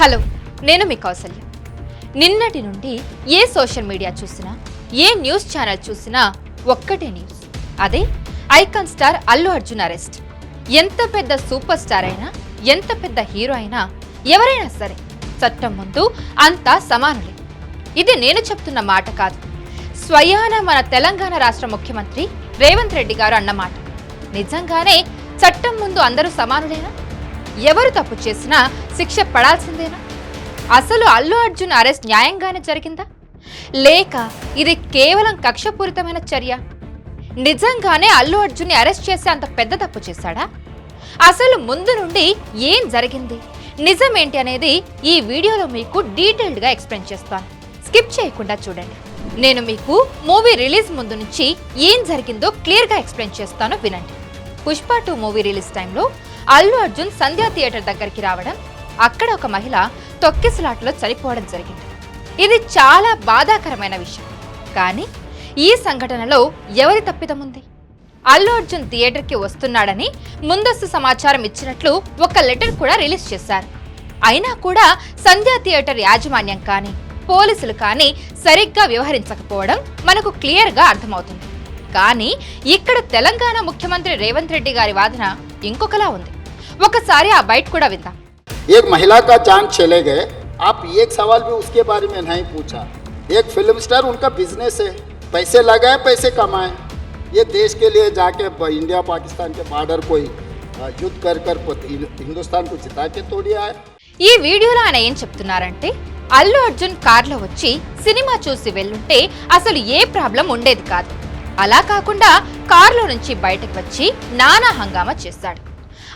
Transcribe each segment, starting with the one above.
Hello నేను మీ కౌసల్య. నిన్నటి నుండి ఏ సోషల్ మీడియా చూసినా ఏ న్యూస్ ఛానల్ చూసినా ఒక్కటే న్యూస్. అదే icon star Allu Arjun arrest. ఎంత పెద్ద సూపర్ స్టార్ అయినా ఎంత పెద్ద హీరో అయినా ఎవరైనా సరే చట్టం ముందు అంతా సమానులే. ఇది నేను చెప్తున్న మాట కాదు. స్వయాన మన తెలంగాణ రాష్ట్ర ముఖ్యమంత్రి రేవంత్ రెడ్డి గారు అన్నమాట నిజంగానే చట్టం ముందు అందరూ సమానులేనా? ఎవరు తప్పు చేసినా శిక్ష పడాల్సిందేనా? అసలు అల్లు అర్జున్ అరెస్ట్ న్యాయంగానే జరిగిందా? లేక ఇది కేవలం కక్షపూరితమైన చర్య? నిజంగానే అల్లు అర్జున్ని అరెస్ట్ చేసే అంత పెద్ద తప్పు చేశాడా? అసలు ముందు నుండి ఏం జరిగింది? నిజమేంటి అనేది ఈ వీడియోలో మీకు డీటెయిల్డ్గా ఎక్స్ప్లెయిన్ చేస్తాను. స్కిప్ చేయకుండా చూడండి. నేను మీకు మూవీ రిలీజ్ ముందు నుంచి ఏం జరిగిందో క్లియర్గా ఎక్స్ప్లెయిన్ చేస్తాను వినండి. పుష్ప టూ మూవీ రిలీజ్ టైంలో అల్లు అర్జున్ సంధ్యా థియేటర్ దగ్గరికి రావడం అక్కడ ఒక మహిళ తొక్కిసలాట్లో చనిపోవడం జరిగింది. ఇది చాలా బాధాకరమైన విషయం. కానీ ఈ సంఘటనలో ఎవరి తప్పిదముంది? అల్లు అర్జున్ థియేటర్కి వస్తున్నాడని ముందస్తు సమాచారం ఇచ్చినట్లు ఒక లెటర్ కూడా రిలీజ్ చేశారు. అయినా కూడా సంధ్యా థియేటర్ యాజమాన్యం కానీ పోలీసులు కానీ సరిగ్గా వ్యవహరించకపోవడం మనకు క్లియర్గా అర్థమవుతుంది. కానీ ఇక్కడ తెలంగాణ ముఖ్యమంత్రి రేవంత్ రెడ్డి గారి వాదన ఇంకొకలా ఉంది. ఒకసారి ఆ బయట కూడా విందాం एक महिला का जान चले गए आप एक सवाल भी उसके बारे में नहीं पूछा एक फिल्म स्टार उनका बिजनेस है पैसे लगाए पैसे कमाए ये देश के लिए जाके ब- इंडिया पाकिस्तान के बॉर्डर कोई अ, युद्ध कर कर पत- हिंदुस्तान को जिता के तोड़ी आए ఈ వీడియోలో ఆయన ఏం చెప్తున్నారంటే అల్లు అర్జున్ కార్లో వచ్చి సినిమా చూసి వెళ్ళుంటే అసలు ఏ ప్రాబ్లం ఉండేది కాదు అలా కాకుండా కార్లో నుంచి బయటకు వచ్చి నానా హంగామా చేశాడు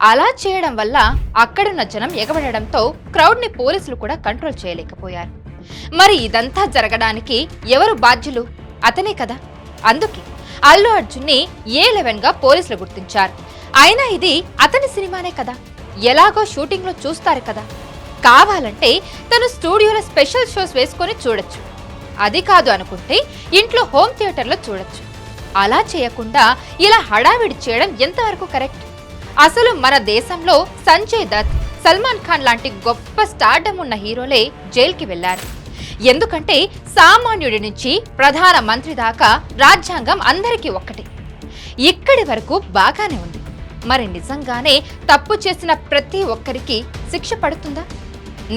అలా చేయడం వల్ల అక్కడున్న జనం ఎగబడడంతో క్రౌడ్ని పోలీసులు కూడా కంట్రోల్ చేయలేకపోయారు. మరి ఇదంతా జరగడానికి ఎవరు బాధ్యులు? అతనే కదా. అందుకే అల్లు అర్జున్ని ఏ లెవెన్గా పోలీసులు గుర్తించారు? అయినా ఇది అతని సినిమానే కదా. ఎలాగో షూటింగ్లో చూస్తారు కదా. కావాలంటే తను స్టూడియోలో స్పెషల్ షోస్ వేసుకొని చూడొచ్చు. అది కాదు అనుకుంటే ఇంట్లో హోమ్ థియేటర్లో చూడొచ్చు. అలా చేయకుండా ఇలా హడావిడి చేయడం ఎంతవరకు కరెక్ట్? అసలు మన దేశంలో సంజయ్ దత్ సల్మాన్ ఖాన్ లాంటి గొప్ప స్టార్డమ్ ఉన్న హీరోలే జైలుకి వెళ్ళారు ఎందుకంటే సామాన్యుడి నుంచి ప్రధాన మంత్రి దాకా రాజ్యాంగం అందరికీ ఒక్కటి. ఇక్కడి వరకు బాగానే ఉంది. మరి నిజంగానే తప్పు చేసిన ప్రతి ఒక్కరికి శిక్ష పడుతుందా?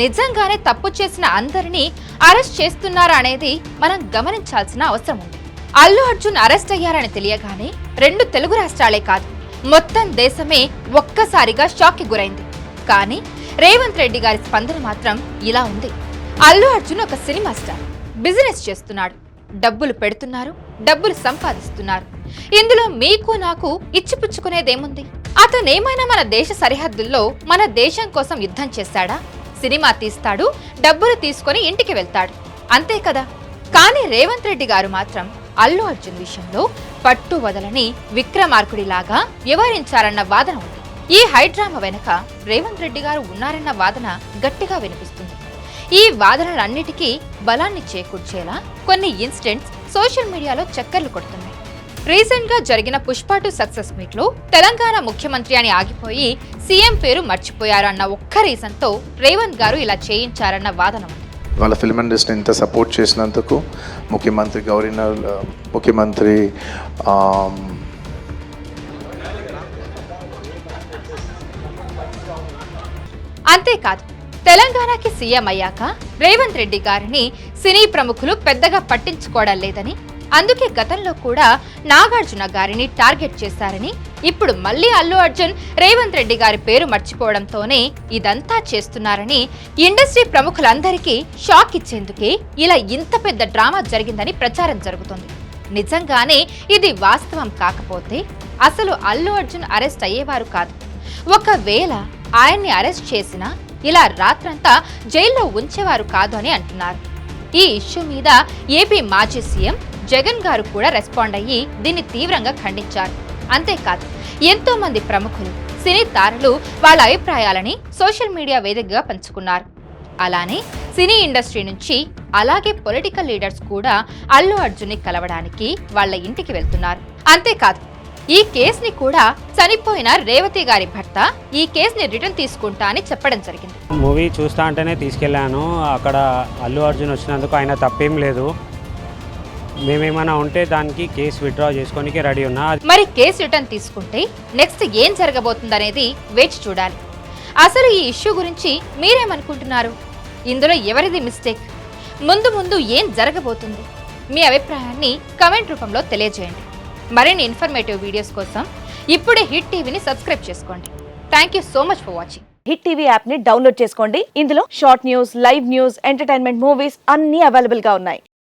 నిజంగానే తప్పు చేసిన అందరినీ అరెస్ట్ చేస్తున్నారా అనేది మనం గమనించాల్సిన అవసరం ఉంది. అల్లు అర్జున్ అరెస్ట్ అయ్యారని తెలియగానే రెండు తెలుగు రాష్ట్రాలే కాదు మొత్తం దేశమే ఒక్కసారిగా షాక్కి గురైంది. కానీ రేవంత్ రెడ్డి గారి స్పందన మాత్రం ఇలా ఉంది. అల్లు అర్జున్ ఒక సినిమా స్టార్. బిజినెస్ చేస్తున్నాడు. డబ్బులు పెడుతున్నారు డబ్బులు సంపాదిస్తున్నారు. ఇందులో మీకు నాకు ఇచ్చిపుచ్చుకునేదేముంది? అతనేమైనా మన దేశ సరిహద్దుల్లో మన దేశం కోసం యుద్ధం చేశాడా? సినిమా తీస్తాడు డబ్బులు తీసుకొని ఇంటికి వెళ్తాడు. అంతే కదా? కానీ రేవంత్ రెడ్డి గారు మాత్రం అల్లు అర్జున్ విషయంలో పట్టు వదలని విక్రమార్కుడిలాగా వ్యవహరించారన్న వాదన ఉంది. ఈ హైడ్రామా వెనక రేవంత్ రెడ్డి గారు ఉన్నారన్న వాదన గట్టిగా వినిపిస్తుంది. ఈ వాదనలన్నిటికీ బలాన్ని చేకూర్చేలా కొన్ని ఇన్సిడెంట్స్ సోషల్ మీడియాలో చక్కర్లు కొడుతున్నాయి. రీసెంట్గా జరిగిన పుష్పాటు సక్సెస్ మీట్లో తెలంగాణ ముఖ్యమంత్రి అని ఆగిపోయి సీఎం పేరు మర్చిపోయారు అన్న ఒక్క రీజన్తో రేవంత్ గారు ఇలా చేయించారన్న వాదన ఉంది. వాళ్ళ ఫిల్మ్ ఇండస్ట్రీ ఇంత సపోర్ట్ చేసినందుకు ముఖ్యమంత్రి గవర్నర్ ముఖ్యమంత్రి అంతేకాదు తెలంగాణకి సీఎం అయ్యాక రేవంత్ రెడ్డి గారిని సినీ ప్రముఖులు పెద్దగా పట్టించుకోవడం లేదని అందుకే గతంలో కూడా నాగార్జున గారిని టార్గెట్ చేశారని ఇప్పుడు మళ్ళీ అల్లు అర్జున్ రేవంత్ రెడ్డి గారి పేరు మర్చిపోవడంతోనే ఇదంతా చేస్తున్నారని ఇండస్ట్రీ ప్రముఖులందరికీ షాక్ ఇచ్చేందుకే ఇలా ఇంత పెద్ద డ్రామా జరిగిందని ప్రచారం జరుగుతోంది. నిజంగానే ఇది వాస్తవం కాకపోతే అసలు అల్లు అర్జున్ అరెస్ట్ అయ్యేవారు కాదు. ఒకవేళ ఆయన్ని అరెస్ట్ చేసినా ఇలా రాత్రంతా జైల్లో ఉంచేవారు కాదు అని అంటున్నారు. ఈ ఇష్యూ మీద ఏపీ మాజీ సీఎం జగన్ గారు కూడా రెస్పాండ్ అయ్యి దీన్ని తీవ్రంగా ఖండించారు. అంతేకాదు ఎంతో మంది ప్రముఖులు సినీ తారలు వాళ్ళ అభిప్రాయాలని సోషల్ మీడియా వేదికగా పంచుకున్నారు. అలానే సినీ ఇండస్ట్రీ నుంచి అలాగే పొలిటికల్ లీడర్స్ కూడా అల్లు అర్జున్ని కలవడానికి వాళ్ళ ఇంటికి వెళ్తున్నారు. అంతేకాదు ఈ కేసుని కూడా చనిపోయిన రేవతి గారి భర్త ఈ కేసుని రిటర్న్ తీసుకుంటా అని చెప్పడం జరిగింది. మూవీ చూస్తా అంటేనే తీసుకెళ్ళాను. అక్కడ అల్లు అర్జున్ వచ్చినందుకు ఆయన తప్పేం లేదు. మేమేమైనా ఉంటే దానికి కేసు విత్డ్రా చేసుకోనికి రెడీ ఉన్నా. మరి కేసు రిటర్న్ తీసుకుంటే నెక్స్ట్ ఏం జరగబోతుందనేది వేచి చూడాలి. అసలు ఈ ఇష్యూ గురించి మీరేమనుకుంటున్నారు? ఇందులో ఎవరిది మిస్టేక్? ముందు ముందు ఏం జరగబోతుంది? మీ అభిప్రాయాన్ని కమెంట్ రూపంలో తెలియజేయండి. మరిన్ని ఇన్ఫర్మేటివ్ వీడియోస్ కోసం ఇప్పుడే హిట్ టీవీని సబ్స్క్రైబ్ చేసుకోండి. Thank you so much for watching hit TV యాప్ని డౌన్లోడ్ చేసుకోండి. ఇందులో short news live news entertainment movies అన్ని అవైలబుల్గా ఉన్నాయి.